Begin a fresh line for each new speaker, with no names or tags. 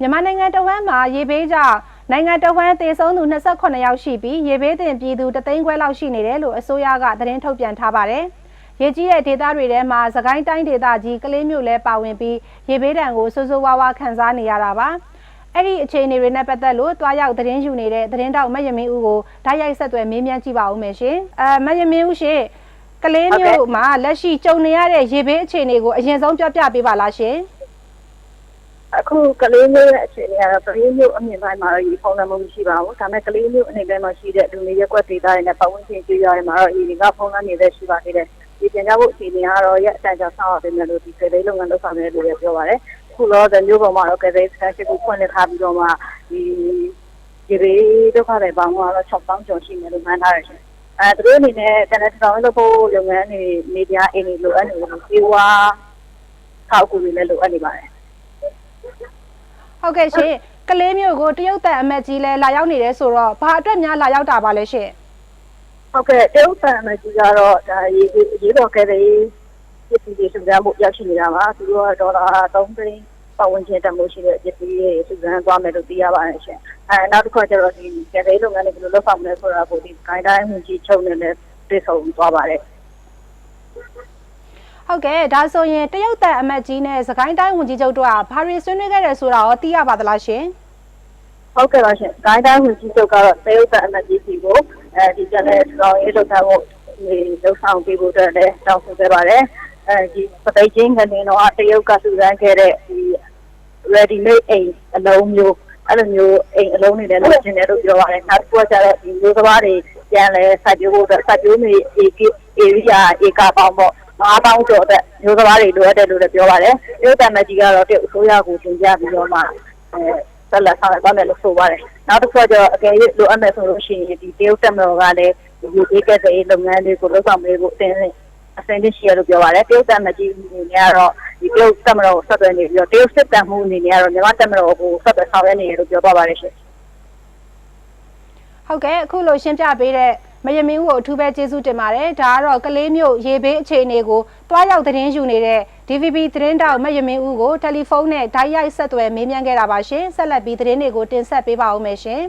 မြန်မာနိုင်ငံတဝမ်းမှာရေဘေးကြောင့်နိုင်ငံတဝမ်းသေဆုံးသူ28ယောက်ရှိပြီးရေဘေးတင်ပြည်သူတသိန်းခွဲလောက်ရှိနေတယ်လို့အစိုးရကသတင်းထုတ်ပြန်ထားပါတယ်။ရေကြီးတဲ့ဒေသတွေထဲမှာသခိုင်းတိုင်းဒေသကြီးကလေးမျိုးလဲပါဝင်ပြီးရေဘေးဒဏ်ကိုဆိုးဆိုးဝါးဝါခံစားနေရတာပါ။အဲ့ဒီအခြေအနေတွေနဲ့ပတ်သက်လို့တွားရောက်သတင်းယူနေတဲ့သတင်းတောက်မယမင်းဦးကိုဓာတ်ရိုက်ဆက်သွယ်မေးမြန်းကြည့်ပါဦးမယ်ရှင်။အဲမယမင်းဦးရှင်ကလေးမျိုးမှာလက်ရှိကြုံနေရတဲ့ရေဘေးအခြေအနေကိုအရင်ဆုံးပြောပြပေးပါလားရှင်။
အခုကလေးမျိုးရဲ့အခြေအနေကတော့ကလေးမျိုးအမြင်ပိုင်းမှာတော့ဒီဖုန်းနံပါတ်မရှိပါဘူးဒါပေမဲ့ကလေးမျိုးအနေနဲ့မှာရှိတဲ့လူမျိုးရက်ွက်ဒေသတွေနဲ့ပတ်ဝန်းကျင်ကြည့်ရတဲ့မှာတော့ဒီကဖုန်းကနေတဲ့ရှိပါသေးတယ်ဒီပြန်ကြဖို့အခြေအနေကတော့ရက်အတန်ကြာဆောက်ရပေးမယ်လို့ဒီကလေးလုပ်ငန်းလုပ်ဆောင်နေတယ်လို့ပြောပါတယ်ခုတော့ဒီမျိုးပေါ်မှာတော့ကလေးစကန်ရှိကိုဖွင့်လှစ်ထားပြီးတော့မှဒီဒီရေဒုက္ခတွေပေါင်းတော့6000ကျော်ရှိမယ်လို့မှန်းထားရရှင်အဲသူတို့အနေနဲ့တနက်တောင်လုပ်ဖို့လုပ်ငန်းတွေနေပြအိမ်တွေလိုအပ်နေလို့ပြေဝါထောက်ကူတွေလည်းလိုအပ်နေပါတယ်
ဟုတ်ကဲ့ရှင်ကလေးမျိုးကိုတရုတ်တန်အမတ်ကြီးလဲလာရောက်နေတယ်ဆိုတော့ဘာအတွက်များလာရောက်တာပါလဲရှင်
ဟုတ်ကဲ့တရုတ်တန်မကြီးကတော့ဒါရေးရေးတော်ခဲ့တဲ့ပြည်ပြည်စုံစမ်းဖို့ရောက်ရှိနေတာပါသူတို့ကဒေါ်လာ3သိန်းပတ်ဝန်းကျင်တန်ဖိုးရှိတဲ့ပြည်ပြည်ရေးစုံစမ်းသွားမယ်လို့သိရပါတယ်ရှင်အဲနောက်တစ်ခါကျတော့ဒီကလေးလုပ်ငန်းတွေဘယ်လိုလုပ်ဆောင်မလဲဆိုတာကိုဒီဂိုင်းတိုင်းဝင်ကြီးချုပ်နေနဲ့တွေ့ဆုံသွားပါတယ်
ဟုတ်ကဲ့ဒါဆိုရင်တရုတ်တန်အမတ်ကြီးနဲ့စကိုင်းတိုင်းဝန်ကြီးချုပ်တို့ကဘာတွေဆွေးနွေးခဲ့တယ်ဆိုတာရောသိရပါသလားရှင်
ဟုတ်ကဲ့ပါရှင်ဂိုင်းတိုင်းဝင်ကြီးချုပ်ကတော့တရုတ်တန်အမတ်ကြီးစီကိုအဲဒီကျတဲ့ဆောင်ရေးလုပ်ထားဖို့ဒီလုပ်ဆောင်ပေးဖို့အတွက်လည်းတောင်းဆိုခဲ့ပါတယ်အဲဒီပသိချင်းကနေတော့တရုတ်ကစုစမ်းခဲ့တဲ့ဒီ ready made အိမ်အလုံးမျိုးအဲ့လိုမျိုးအိမ်အလုံးတွေလည်းလုပ်ချင်တယ်လို့ပြောပါတယ်နောက်တစ်ခုကကျတော့ဒီမျိုးစဘာတွေပြန်လဲစိုက်ပျိုးဖို့အတွက်စိုက်ပျိုးမြေ area ဧကပေါင်းပေါ့ 9000ကျော်အတွက်မျိုးစဘာတွေလိုအပ်တယ်လို့လည်းပြောပါတယ်ဒီတမကြီးကတော့တရုတ်အစိုးရကိုတင်ပြပြီးတော့မှအဲဆက်လက်ဆောင်ရွက်ပါမယ်လို့ဆိုပါတယ်နောက်တစ်ခုကကျတော့အကယ်၍လိုအပ်မယ်ဆိုလို့ရှိရင်ဒီတရုတ်တက်မတော်ကလည်းဒီဒီကတဲ့လုပ်ငန်းတွေကိုလုပ်ဆောင်ပေးဖို့အတင်းအစင်းတရှိရလို့ပြောပါတယ်တရုတ်တမကြီးအနေနဲ့ကတော့ဒီတရုတ်တက်မတော်ကိုဆက်သွယ်နေပြီးတော့တရုတ်စစ်တမ်းမှုအနေနဲ့ကတော့မြန်မာတက်မတော်ကိုဆက်သွယ်ဆောင်ရွက်နေရလို့ပြောပါပါတယ်ရှင်
ဟုတ်ကဲ့အခုလိုရှင်းပြပေးတဲ့ မယမင်းဦးကိုအထူးပဲကျေးဇူးတင်ပါတယ်ဒါကတော့ကလေးမျိုးရေဘေးအခြေအနေကိုတွားရောက်သတင်းယူနေတဲ့ DVB သတင်းတောက်မယမင်းဦးကိုတယ်လီဖုန်းနဲ့ဓာတ်ရိုက်ဆက်သွယ်မေးမြန်းခဲ့တာပါရှင်ဆက်လက်ပြီးသတင်းတွေကိုတင်ဆက်ပေးပါဦးမယ်ရှင်